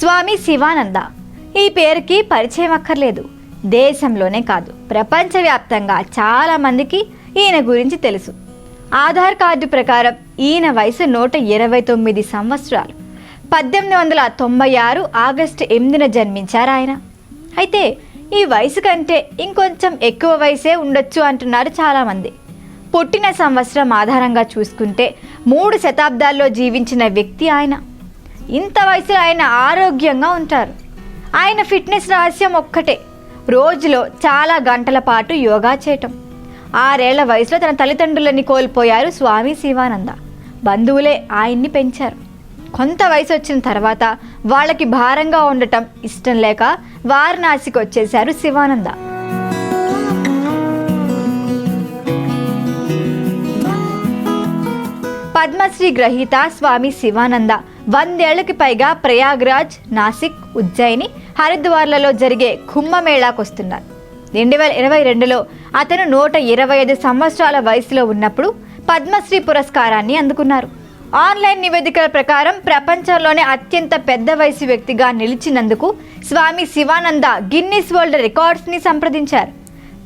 స్వామి శివానంద. ఈ పేరుకి పరిచయం అక్కర్లేదు. దేశంలోనే కాదు ప్రపంచవ్యాప్తంగా చాలామందికి ఈయన గురించి తెలుసు. ఆధార్ కార్డు ప్రకారం ఈయన వయసు నూట ఇరవై తొమ్మిది సంవత్సరాలు. పద్దెనిమిది వందల తొంభై ఆరు ఆగస్టు ఎనిమిదిన జన్మించారు ఆయన. అయితే ఈ వయసు కంటే ఇంకొంచెం ఎక్కువ వయసే ఉండొచ్చు అంటున్నారు చాలామంది. పుట్టిన సంవత్సరం ఆధారంగా చూసుకుంటే మూడు శతాబ్దాల్లో జీవించిన వ్యక్తి ఆయన. ఇంత వయసులో ఆయన ఆరోగ్యంగా ఉంటారు. ఆయన ఫిట్నెస్ రహస్యం ఒక్కటే రోజులో చాలా గంటల పాటు యోగా చేయటం. ఆరేళ్ళ వయసులో తన తల్లిదండ్రులని కోల్పోయారు స్వామి శివానంద. బంధువులే ఆయన్ని పెంచారు. కొంత వయసు వచ్చిన తర్వాత వాళ్ళకి భారంగా ఉండటం ఇష్టం లేక వారణాసికి వచ్చేశారు శివానంద. పద్మశ్రీ గ్రహీత స్వామి శివానంద వందేళ్ళకి పైగా ప్రయాగ్రాజ్ నాసిక్ ఉజ్జయిని హరిద్వార్లలో జరిగే కుంభమేళాకు వస్తున్నారు రెండు వేల ఇరవై రెండులో అతను నూట ఇరవై ఐదు సంవత్సరాల వయసులో ఉన్నప్పుడు పద్మశ్రీ పురస్కారాన్ని అందుకున్నారు. ఆన్లైన్ నివేదికల ప్రకారం ప్రపంచంలోనే అత్యంత పెద్ద వయసు వ్యక్తిగా నిలిచినందుకు స్వామి శివానంద గిన్నిస్ వరల్డ్ రికార్డ్స్ని సంప్రదించారు.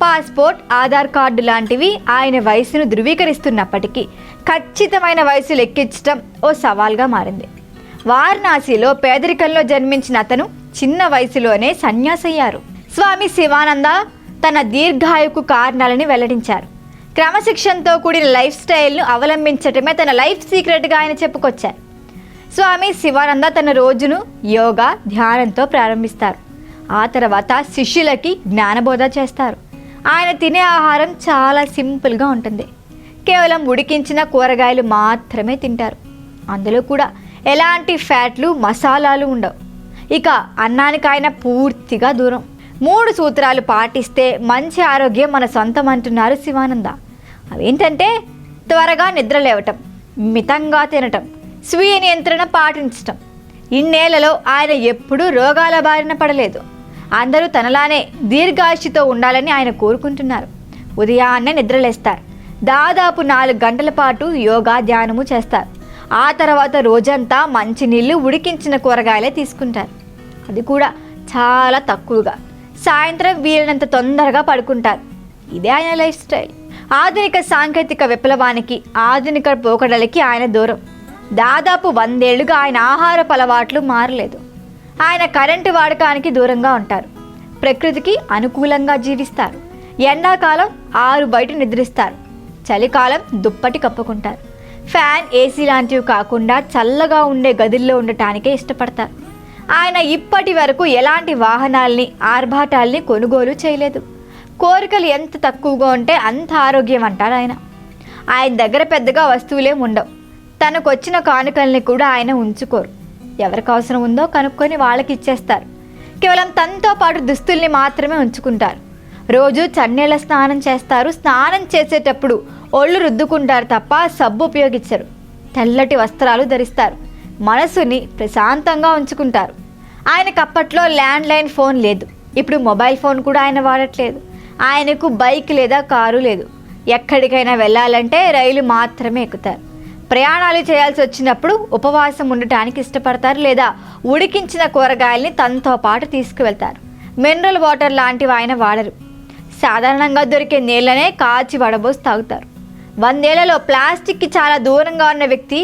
పాస్పోర్ట్ ఆధార్ కార్డు లాంటివి ఆయన వయసును ధృవీకరిస్తున్నప్పటికీ ఖచ్చితమైన వయసు లెక్కించడం ఓ సవాల్గా మారింది. వారణాసిలో పేదరికంలో జన్మించిన అతను చిన్న వయసులోనే సన్యాసయ్యారు. స్వామి శివానంద తన దీర్ఘాయుకు కారణాలని వెల్లడించారు. క్రమశిక్షణతో కూడిన లైఫ్ స్టైల్ను అవలంబించటమే తన లైఫ్ సీక్రెట్గా ఆయన చెప్పుకొచ్చారు. స్వామి శివానంద తన రోజును యోగా ధ్యానంతో ప్రారంభిస్తారు. ఆ తర్వాత శిష్యులకి జ్ఞానబోధ చేస్తారు. ఆయన తినే ఆహారం చాలా సింపుల్గా ఉంటుంది. కేవలం ఉడికించిన కూరగాయలు మాత్రమే తింటారు. అందులో కూడా ఎలాంటి ఫ్యాట్లు మసాలాలు ఉండవు. ఇక అన్నానికి ఆయన పూర్తిగా దూరం. మూడు సూత్రాలు పాటిస్తే మంచి ఆరోగ్యం మన సొంతం అంటున్నారు శివానంద. అవేంటంటే త్వరగా నిద్ర లేవటం మితంగా తినటం స్వీయ నియంత్రణ పాటించటం. ఇన్నేళ్ళలో ఆయన ఎప్పుడూ రోగాల బారిన పడలేదు. అందరూ తనలానే దీర్ఘాయుషితో ఉండాలని ఆయన కోరుకుంటున్నారు. ఉదయాన్నే నిద్రలేస్తారు. దాదాపు నాలుగు గంటల పాటు యోగా ధ్యానము చేస్తారు. ఆ తర్వాత రోజంతా మంచినీళ్ళు ఉడికించిన కూరగాయలే తీసుకుంటారు. అది కూడా చాలా తక్కువగా. సాయంత్రం వీలైనంత తొందరగా పడుకుంటారు. ఇదే ఆయన లైఫ్ స్టైల్. ఆధునిక సాంకేతిక విప్లవానికి ఆధునిక పోకడలకి ఆయన దూరం. దాదాపు వందేళ్ళుగా ఆయన ఆహారపు అలవాట్లు మారలేదు. ఆయన కరెంటు వాడకానికి దూరంగా ఉంటారు. ప్రకృతికి అనుకూలంగా జీవిస్తారు. ఎండాకాలం ఆరు బయట నిద్రిస్తారు. చలికాలం దుప్పటి కప్పుకుంటారు. ఫ్యాన్ ఏసీ లాంటివి కాకుండా చల్లగా ఉండే గదుల్లో ఉండటానికే ఇష్టపడతారు. ఆయన ఇప్పటి వరకు ఎలాంటి వాహనాల్ని ఆర్భాటాల్ని కొనుగోలు చేయలేదు. కోరికలు ఎంత తక్కువగా ఉంటే అంత ఆరోగ్యం అంటారు ఆయన. ఆయన దగ్గర పెద్దగా వస్తువులేం ఉండవు. తనకు వచ్చిన కానుకల్ని కూడా ఆయన ఉంచుకోరు. ఎవరికి అవసరం ఉందో కనుక్కొని వాళ్ళకి ఇచ్చేస్తారు. కేవలం తనతో పాటు దుస్తుల్ని మాత్రమే ఉంచుకుంటారు. రోజు చన్నీళ్ళ స్నానం చేస్తారు. స్నానం చేసేటప్పుడు ఒళ్ళు రుద్దుకుంటారు తప్ప సబ్బు ఉపయోగించరు. తెల్లటి వస్త్రాలు ధరిస్తారు. మనసుని ప్రశాంతంగా ఉంచుకుంటారు. ఆయనకు అప్పట్లో ల్యాండ్ లైన్ ఫోన్ లేదు. ఇప్పుడు మొబైల్ ఫోన్ కూడా ఆయన వాడట్లేదు. ఆయనకు బైక్ లేదా కారు లేదు. ఎక్కడికైనా వెళ్ళాలంటే రైలు మాత్రమే ఎక్కుతారు. ప్రయాణాలు చేయాల్సి వచ్చినప్పుడు ఉపవాసం ఉండటానికి ఇష్టపడతారు లేదా ఉడికించిన కూరగాయల్ని తనతో పాటు తీసుకువెళ్తారు. మినరల్ వాటర్ లాంటివి ఆయన వాడరు. సాధారణంగా దొరికే నీళ్ళనే కాచి వడబోసి తాగుతారు. వందేళ్ళలో ప్లాస్టిక్కి చాలా దూరంగా ఉన్న వ్యక్తి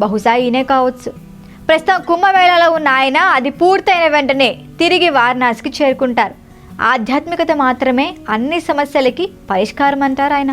బహుశా ఈయనే కావచ్చు. ప్రస్తుతం కుంభమేళాలో ఉన్న ఆయన అది పూర్తయిన వెంటనే తిరిగి వారణాసికి చేరుకుంటారు. ఆధ్యాత్మికత మాత్రమే అన్ని సమస్యలకి పరిష్కారం అంటారు ఆయన.